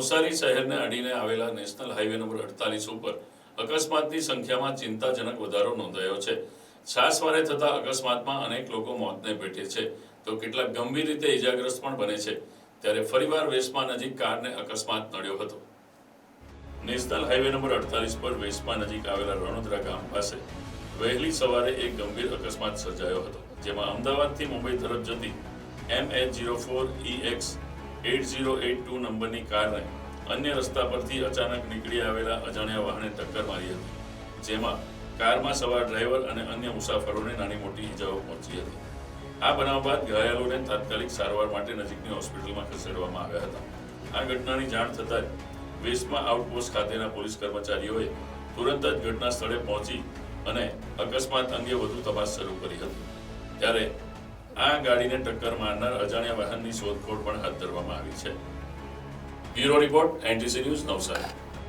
નવસારી શહેરને અડીને આવેલા નેશનલ હાઈવે નંબર અડતાલીસ ઉપર અકસ્માતની સંખ્યામાં ચિંતાજનક વધારો નોંધાયો છે. છાસવારે થતા અકસ્માતમાં અનેક લોકો મોતને ભેટે છે. તો કેટલાક ગંભીર રીતે ઇજાગ્રસ્ત પણ બને છે. ત્યારે ફરીવાર વેસમા નજીક કારને અકસ્માત નડ્યો હતો. નેશનલ હાઈવે નંબર અડતાલીસ પર વેસ્મા નજીક આવેલા રણોદરા ગામ પાસે વહેલી સવારે એક ગંભીર અકસ્માત સર્જાયો હતો, જેમાં અમદાવાદથી મુંબઈ તરફ જતી M H zero four E X eight zero eight two નંબરની કારને અન્ય રસ્તા પરથી અચાનક નીકળી આવેલા અજાણ્યા વાહને ટક્કર મારી હતી, જેમાં કારમાં સવાર ડ્રાઈવર અને અન્ય મુસાફરોને નાની મોટી ઈજાઓ પહોંચી હતી. આ બનાવ બાદ ઘાયલોને તાત્કાલિક સારવાર માટે નજીકની હોસ્પિટલમાં ખસેડવામાં આવ્યા હતા. આ ઘટનાની જાણ થતાં જ વેસ્ટમાં આઉટપોસ્ટ ખાતેના પોલીસ કર્મચારીઓએ તુરંત જ ઘટના સ્થળે પહોંચી અને અકસ્માત અંગે વધુ તપાસ શરૂ કરી હતી. ત્યારે આ ગાડીને ટક્કર મારનાર અજાણ્યા વાહનની શોધખોળ પણ હાથ ધરવામાં આવી છે. Bureau report, NTC news Navsari.